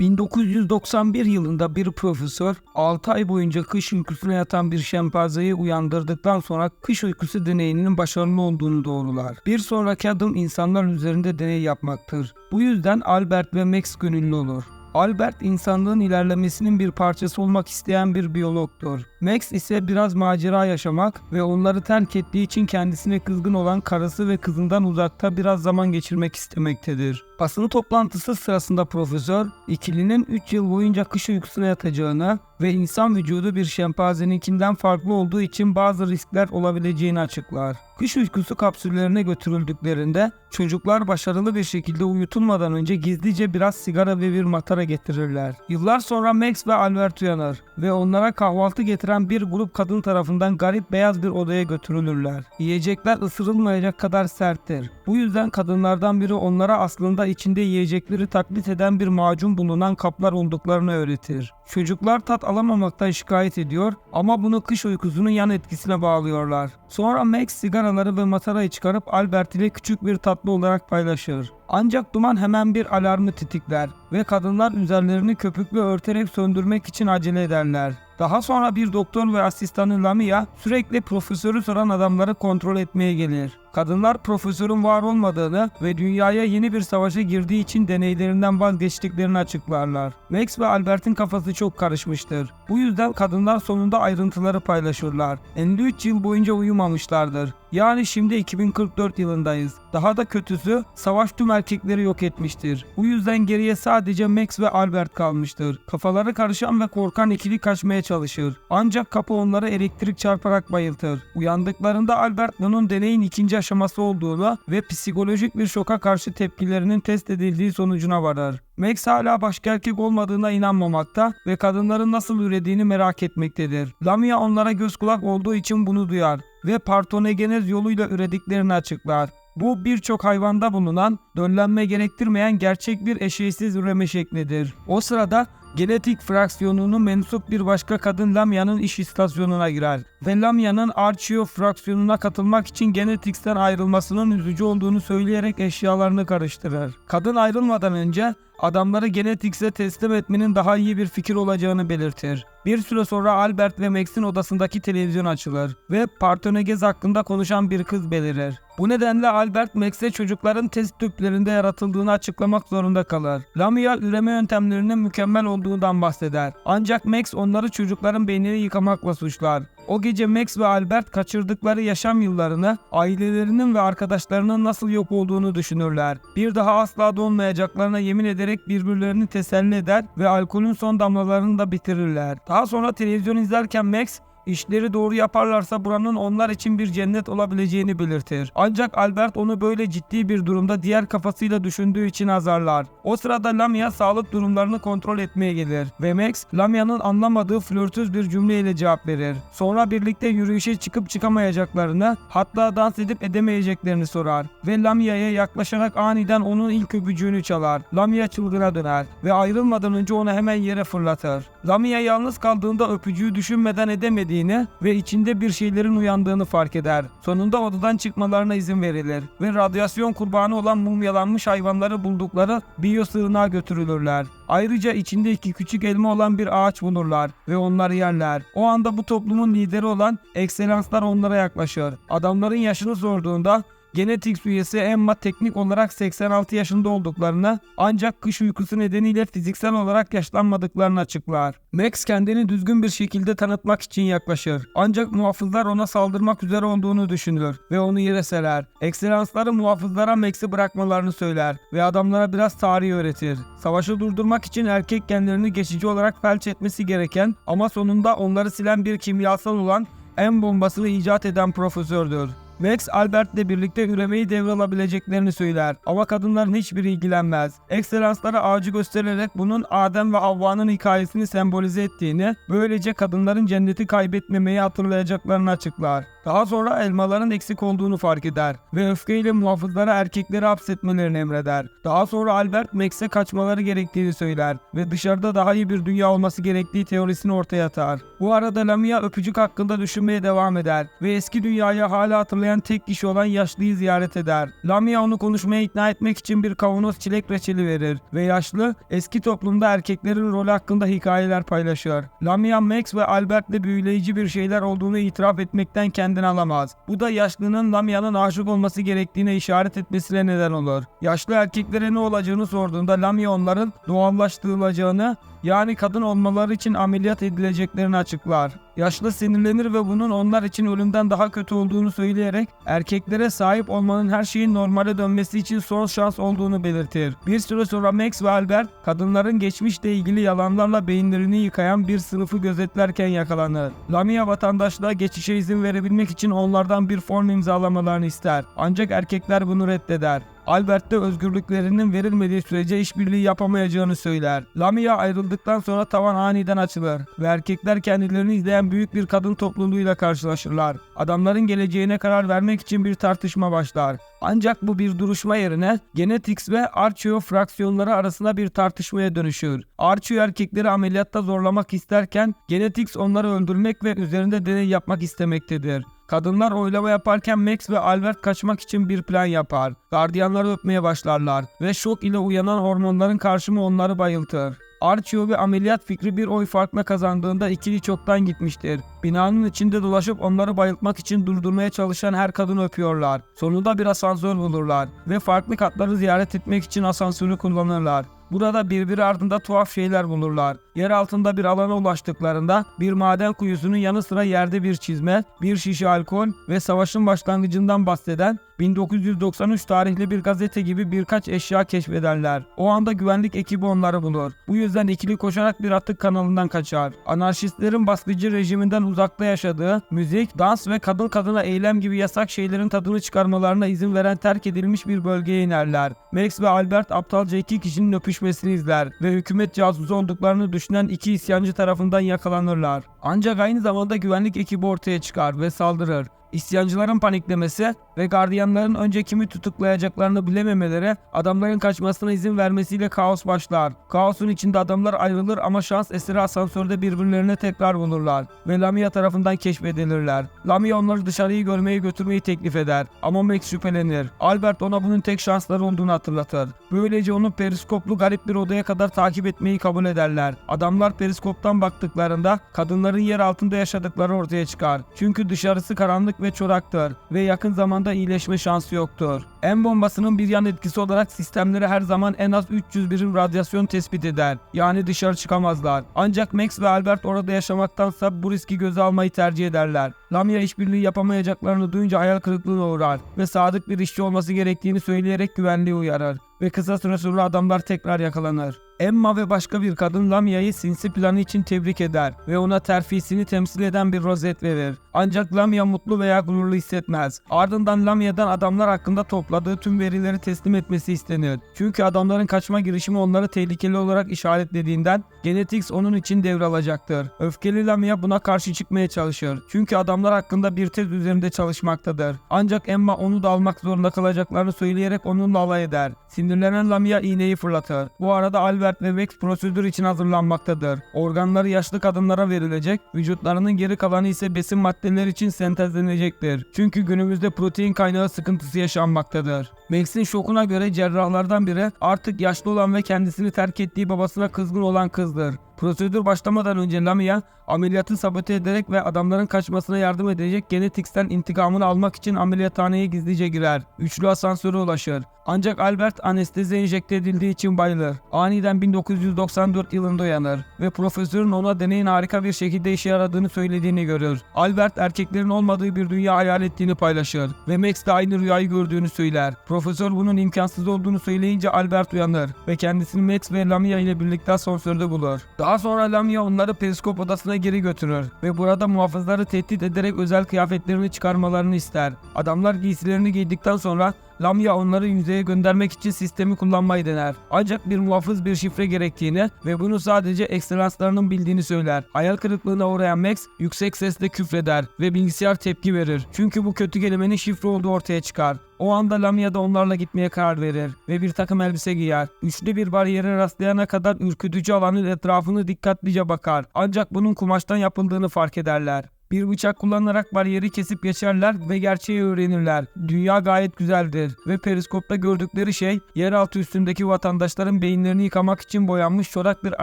1991 yılında bir profesör 6 ay boyunca kış uykusuna yatan bir şempanzeyi uyandırdıktan sonra kış uykusu deneyinin başarılı olduğunu doğrular. Bir sonraki adım insanlar üzerinde deney yapmaktır. Bu yüzden Albert ve Max gönüllü olur. Albert insanlığın ilerlemesinin bir parçası olmak isteyen bir biyologdur. Max ise biraz macera yaşamak ve onları terk ettiği için kendisine kızgın olan karısı ve kızından uzakta biraz zaman geçirmek istemektedir. Basın toplantısı sırasında profesör, ikilinin 3 yıl boyunca kış uykusuna yatacağını ve insan vücudu bir şempanzeninkinden farklı olduğu için bazı riskler olabileceğini açıklar. Kış uykusu kapsüllerine götürüldüklerinde çocuklar başarılı bir şekilde uyutulmadan önce gizlice biraz sigara ve bir matara getirirler. Yıllar sonra Max ve Albert uyanır ve onlara kahvaltı getiren bir grup kadın tarafından garip beyaz bir odaya götürülürler. Yiyecekler ısırılmayacak kadar serttir. Bu yüzden kadınlardan biri onlara aslında içinde yiyecekleri taklit eden bir macun bulunan kaplar olduklarını öğretir. Çocuklar tat alamamaktan şikayet ediyor ama bunu kış uykusunun yan etkisine bağlıyorlar. Sonra Max sigaraları ve matarayı çıkarıp Albert ile küçük bir tatlı olarak paylaşır. Ancak duman hemen bir alarmı tetikler ve kadınlar üzerlerini köpükle örterek söndürmek için acele ederler. Daha sonra bir doktor ve asistanı Lamia sürekli profesörü soran adamları kontrol etmeye gelir. Kadınlar profesörün var olmadığını ve dünyaya yeni bir savaşa girdiği için deneylerinden vazgeçtiklerini açıklarlar. Max ve Albert'in kafası çok karışmıştır. Bu yüzden kadınlar sonunda ayrıntıları paylaşırlar. 53 yıl boyunca uyumamışlardır. Yani şimdi 2044 yılındayız. Daha da kötüsü savaş tüm erkekleri yok etmiştir. Bu yüzden geriye sadece Max ve Albert kalmıştır. Kafaları karışan ve korkan ikili kaçmaya çalışır. Ancak kapı onları elektrik çarparak bayıltır. Uyandıklarında Albert bunun deneyin ikinci aşaması olduğunu ve psikolojik bir şoka karşı tepkilerinin test edildiği sonucuna varır. Max hala başka erkek olmadığına inanmamakta ve kadınların nasıl ürediğini merak etmektedir. Lamia onlara göz kulak olduğu için bunu duyar ve partonogenez yoluyla ürediklerini açıklar. Bu birçok hayvanda bulunan, döllenme gerektirmeyen gerçek bir eşeğsiz üreme şeklidir. O sırada genetik fraksiyonunu mensup bir başka kadın Lamia'nın iş istasyonuna girer ve Lamia'nın Archeo fraksiyonuna katılmak için Genetics'ten ayrılmasının üzücü olduğunu söyleyerek eşyalarını karıştırır. Kadın ayrılmadan önce adamları Genetics'e teslim etmenin daha iyi bir fikir olacağını belirtir. Bir süre sonra Albert ve Max'in odasındaki televizyon açılır ve Partonegez hakkında konuşan bir kız belirir. Bu nedenle Albert Max'e çocukların test tüplerinde yaratıldığını açıklamak zorunda kalır. Lamia üreme yöntemlerinin mükemmel olduğundan bahseder. Ancak Max onları çocukların beynini yıkamakla suçlar. O gece Max ve Albert kaçırdıkları yaşam yıllarını, ailelerinin ve arkadaşlarının nasıl yok olduğunu düşünürler. Bir daha asla donmayacaklarına yemin ederek birbirlerini teselli eder ve alkolün son damlalarını da bitirirler. Daha sonra televizyon izlerken Max İşleri doğru yaparlarsa buranın onlar için bir cennet olabileceğini belirtir. Ancak Albert onu böyle ciddi bir durumda diğer kafasıyla düşündüğü için azarlar. O sırada Lamia sağlık durumlarını kontrol etmeye gelir ve Max Lamia'nın anlamadığı flörtöz bir cümleyle cevap verir. Sonra birlikte yürüyüşe çıkıp çıkamayacaklarını hatta dans edip edemeyeceklerini sorar ve Lamia'ya yaklaşarak aniden onun ilk öpücüğünü çalar. Lamia çılgına döner ve ayrılmadan önce onu hemen yere fırlatır. Lamia yalnız kaldığında öpücüğü düşünmeden edemediği ettiğini ve içinde bir şeylerin uyandığını fark eder. Sonunda odadan çıkmalarına izin verilir ve radyasyon kurbanı olan mumyalanmış hayvanları buldukları biyo sığınağa götürülürler. Ayrıca içinde iki küçük elma olan bir ağaç bulurlar ve onları yerler. O anda bu toplumun lideri olan ekselanslar onlara yaklaşır. Adamların yaşını sorduğunda Genetics üyesi Emma teknik olarak 86 yaşında olduklarını ancak kış uykusu nedeniyle fiziksel olarak yaşlanmadıklarını açıklar. Max kendini düzgün bir şekilde tanıtmak için yaklaşır. Ancak muhafızlar ona saldırmak üzere olduğunu düşünür ve onu yere serer. Ekselansları muhafızlara Max'i bırakmalarını söyler ve adamlara biraz tarih öğretir. Savaşı durdurmak için erkek genlerini geçici olarak felç etmesi gereken ama sonunda onları silen bir kimyasal olan M bombasını icat eden profesördür. Max Albert ile birlikte üremeyi devralabileceklerini söyler ama kadınların hiçbiri ilgilenmez. Ekselanslara ağacı göstererek bunun Adem ve Havva'nın hikayesini sembolize ettiğini, böylece kadınların cenneti kaybetmemeyi hatırlayacaklarını açıklar. Daha sonra elmaların eksik olduğunu fark eder ve öfkeyle muhafızlara erkekleri hapsetmelerini emreder. Daha sonra Albert Max'e kaçmaları gerektiğini söyler ve dışarıda daha iyi bir dünya olması gerektiği teorisini ortaya atar. Bu arada Lamia öpücük hakkında düşünmeye devam eder ve eski dünyayı hala hatırlayan açıklayan tek kişi olan yaşlıyı ziyaret eder. Lamia onu konuşmaya ikna etmek için bir kavanoz çilek reçeli verir ve yaşlı eski toplumda erkeklerin rolü hakkında hikayeler paylaşır. Lamia Max ve Albert'le büyüleyici bir şeyler olduğunu itiraf etmekten kendini alamaz. Bu da yaşlının Lamia'nın aşık olması gerektiğine işaret etmesine neden olur. Yaşlı erkeklere ne olacağını sorduğunda Lamia onların doğallaştırılacağını yani kadın olmaları için ameliyat edileceklerini açıklar. Yaşlı sinirlenir ve bunun onlar için ölümden daha kötü olduğunu söyleyerek erkeklere sahip olmanın her şeyin normale dönmesi için son şans olduğunu belirtir. Bir süre sonra Max ve Albert kadınların geçmişle ilgili yalanlarla beyinlerini yıkayan bir sınıfı gözetlerken yakalanır. Lamia vatandaşlığa geçişe izin verebilmek için onlardan bir form imzalamalarını ister. Ancak erkekler bunu reddeder. Albert de özgürlüklerinin verilmediği sürece işbirliği yapamayacağını söyler. Lamia ayrıldıktan sonra tavan aniden açılır ve erkekler kendilerini izleyen büyük bir kadın topluluğuyla karşılaşırlar. Adamların geleceğine karar vermek için bir tartışma başlar. Ancak bu bir duruşma yerine Genetics ve Archeo fraksiyonları arasında bir tartışmaya dönüşür. Archeo erkekleri ameliyatta zorlamak isterken Genetics onları öldürmek ve üzerinde deney yapmak istemektedir. Kadınlar oylama yaparken Max ve Albert kaçmak için bir plan yapar. Gardiyanları öpmeye başlarlar ve şok ile uyanan hormonların karşımı onları bayıltır. Archio ve ameliyat fikri bir oy farkla kazandığında ikili çoktan gitmiştir. Binanın içinde dolaşıp onları bayıltmak için durdurmaya çalışan her kadını öpüyorlar. Sonunda bir asansör bulurlar ve farklı katları ziyaret etmek için asansörü kullanırlar. Burada birbiri ardında tuhaf şeyler bulurlar. Yer altında bir alana ulaştıklarında bir maden kuyusunun yanı sıra yerde bir çizme, bir şişe alkol ve savaşın başlangıcından bahseden 1993 tarihli bir gazete gibi birkaç eşya keşfederler. O anda güvenlik ekibi onları bulur. Bu yüzden ikili koşarak bir atık kanalından kaçar. Anarşistlerin baskıcı rejiminden uzakta yaşadığı, müzik, dans ve kadın kadına eylem gibi yasak şeylerin tadını çıkarmalarına izin veren terk edilmiş bir bölgeye inerler. Max ve Albert aptalca iki kişinin öpüşmesini izler ve hükümet casusu olduklarını düşünen iki isyancı tarafından yakalanırlar. Ancak aynı zamanda güvenlik ekibi ortaya çıkar ve saldırır. İsyancıların paniklemesi ve gardiyanların önce kimi tutuklayacaklarını bilememeleri adamların kaçmasına izin vermesiyle kaos başlar. Kaosun içinde adamlar ayrılır ama şans eseri asansörde birbirlerine tekrar bulurlar ve Lamia tarafından keşfedilirler. Lamia onları dışarıyı görmeye götürmeyi teklif eder ama Max şüphelenir. Albert ona bunun tek şansları olduğunu hatırlatır. Böylece onu periskoplu garip bir odaya kadar takip etmeyi kabul ederler. Adamlar periskoptan baktıklarında kadınların yer altında yaşadıkları ortaya çıkar. Çünkü dışarısı karanlık ve çoraktır ve yakın zamanda iyileşme şansı yoktur. En bombasının bir yan etkisi olarak sistemleri her zaman en az 300 birim radyasyon tespit eder. Yani dışarı çıkamazlar. Ancak Max ve Albert orada yaşamaktansa bu riski göze almayı tercih ederler. Lamia işbirliği yapamayacaklarını duyunca hayal kırıklığına uğrar ve sadık bir işçi olması gerektiğini söyleyerek güvenliği uyarır ve kısa süre sonra adamlar tekrar yakalanır. Emma ve başka bir kadın Lamia'yı sinsi planı için tebrik eder ve ona terfisini temsil eden bir rozet verir. Ancak Lamia mutlu veya gururlu hissetmez. Ardından Lamia'dan adamlar hakkında topladığı tüm verileri teslim etmesi istenir. Çünkü adamların kaçma girişimi onları tehlikeli olarak işaretlediğinden Genetics onun için devralacaktır. Öfkeli Lamia buna karşı çıkmaya çalışır. Çünkü adamlar hakkında bir tez üzerinde çalışmaktadır. Ancak Emma onu da almak zorunda kalacaklarını söyleyerek onunla alay eder. Sinirlenen Lamia iğneyi fırlatır. Bu arada Albert ve Vex prosedür için hazırlanmaktadır. Organları yaşlı kadınlara verilecek, vücutlarının geri kalanı ise besin maddeleri için sentezlenecektir. Çünkü günümüzde protein kaynağı sıkıntısı yaşanmaktadır. Max'in şokuna göre cerrahlardan biri artık yaşlı olan ve kendisini terk ettiği babasına kızgın olan kızdır. Prosedür başlamadan önce Lamia ameliyatı sabote ederek ve adamların kaçmasına yardım edecek Genetics'ten intikamını almak için ameliyathaneye gizlice girer. Üçlü asansöre ulaşır. Ancak Albert anestezi enjekte edildiği için bayılır. Aniden 1994 yılında uyanır ve profesörün ona deneyin harika bir şekilde işe yaradığını söylediğini görür. Albert erkeklerin olmadığı bir dünya hayal ettiğini paylaşır ve Max de aynı rüyayı gördüğünü söyler. Profesör bunun imkansız olduğunu söyleyince Albert uyanır ve kendisini Max ve Lamia ile birlikte asansörde bulur. Daha sonra Lamia onları periskop odasına geri götürür ve burada muhafızları tehdit ederek özel kıyafetlerini çıkarmalarını ister. Adamlar giysilerini giydikten sonra Lamia onları yüzeye göndermek için sistemi kullanmayı dener. Ancak bir muhafız bir şifre gerektiğini ve bunu sadece ekselanslarının bildiğini söyler. Hayal kırıklığına uğrayan Max yüksek sesle küfreder ve bilgisayar tepki verir. Çünkü bu kötü kelimenin şifre olduğu ortaya çıkar. O anda Lamia da onlarla gitmeye karar verir ve bir takım elbise giyer. Üçlü bir bariyere rastlayana kadar ürkütücü alanın etrafını dikkatlice bakar. Ancak bunun kumaştan yapıldığını fark ederler. Bir bıçak kullanarak bariyeri kesip geçerler ve gerçeği öğrenirler. Dünya gayet güzeldir ve periskopta gördükleri şey yeraltı üstündeki vatandaşların beyinlerini yıkamak için boyanmış çorak bir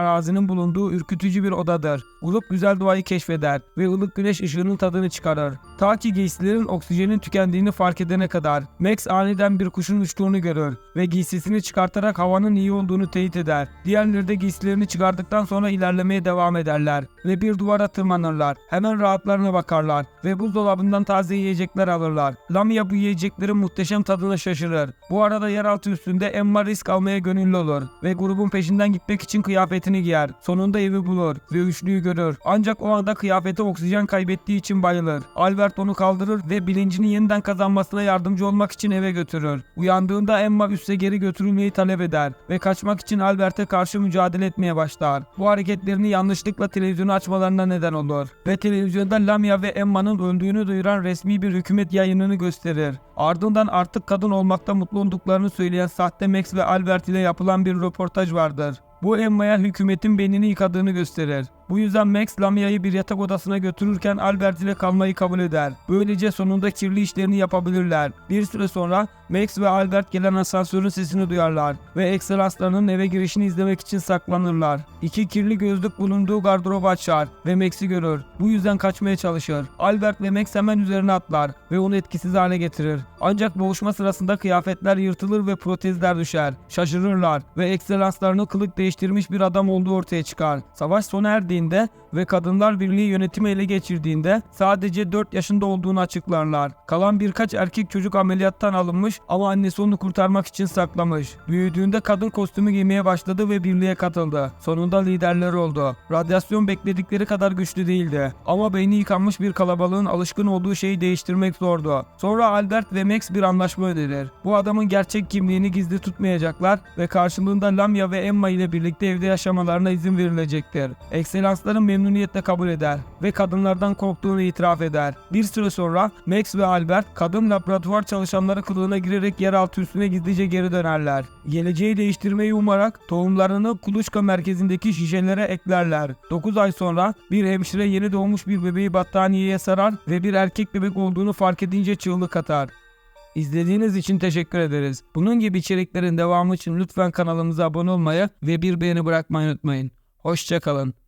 arazinin bulunduğu ürkütücü bir odadır. Grup güzel doğayı keşfeder ve ılık güneş ışığının tadını çıkarır. Ta ki giysilerin oksijenin tükendiğini fark edene kadar Max aniden bir kuşun uçtuğunu görür ve giysisini çıkartarak havanın iyi olduğunu teyit eder. Diğerleri de giysilerini çıkardıktan sonra ilerlemeye devam ederler ve bir duvara tırmanırlar. Hemen rahatlarına bakarlar ve buzdolabından taze yiyecekler alırlar. Lamia bu yiyeceklerin muhteşem tadına şaşırır. Bu arada yeraltı üstünde Emma risk almaya gönüllü olur ve grubun peşinden gitmek için kıyafetini giyer. Sonunda evi bulur ve üçlüyü görür. Ancak o anda kıyafeti oksijen kaybettiği için bayılır. Albert onu kaldırır ve bilincini yeniden kazanmasına yardımcı olmak için eve götürür. Uyandığında Emma üste geri götürülmeyi talep eder ve kaçmak için Albert'e karşı mücadele etmeye başlar. Bu hareketlerini yanlışlıkla televizyonu açmalarına neden olur. Ve televizyonda Lamia ve Emma'nın öldüğünü duyuran resmi bir hükümet yayınını gösterir. Ardından artık kadın olmakta mutlu olduklarını söyleyen sahte Max ve Albert ile yapılan bir röportaj vardır. Bu Emma'ya hükümetin beynini yıkadığını gösterir. Bu yüzden Max Lamia'yı bir yatak odasına götürürken Albert ile kalmayı kabul eder. Böylece sonunda kirli işlerini yapabilirler. Bir süre sonra Max ve Albert gelen asansörün sesini duyarlar ve Excellens'larının eve girişini izlemek için saklanırlar. İki kirli gözlük bulunduğu gardırobu açar ve Max'i görür. Bu yüzden kaçmaya çalışır. Albert ve Max hemen üzerine atlar ve onu etkisiz hale getirir. Ancak boğuşma sırasında kıyafetler yırtılır ve protezler düşer. Şaşırırlar ve Excellens'larını kılık değiştirmiş bir adam olduğu ortaya çıkar. Savaş sona erdiğinde ve Kadınlar Birliği yönetimi ele geçirdiğinde sadece 4 yaşında olduğunu açıklarlar. Kalan birkaç erkek çocuk ameliyattan alınmış ama annesi onu kurtarmak için saklamış. Büyüdüğünde kadın kostümü giymeye başladı ve birliğe katıldı. Sonunda liderler oldu. Radyasyon bekledikleri kadar güçlü değildi. Ama beyni yıkanmış bir kalabalığın alışkın olduğu şeyi değiştirmek zordu. Sonra Albert ve Max bir anlaşma önerir. Bu adamın gerçek kimliğini gizli tutmayacaklar ve karşılığında Lamia ve Emma ile birlikte evde yaşamalarına izin verilecektir. Ekselansların memnuniyetle kabul eder ve kadınlardan korktuğunu itiraf eder. Bir süre sonra Max ve Albert kadın laboratuvar çalışanları kılığına girerek yeraltı üstüne gizlice geri dönerler. Geleceği değiştirmeyi umarak tohumlarını kuluçka merkezindeki şişelere eklerler. 9 ay sonra bir hemşire yeni doğmuş bir bebeği battaniyeye sarar ve bir erkek bebek olduğunu fark edince çığlık atar. İzlediğiniz için teşekkür ederiz. Bunun gibi içeriklerin devamı için lütfen kanalımıza abone olmayı ve bir beğeni bırakmayı unutmayın. Hoşçakalın.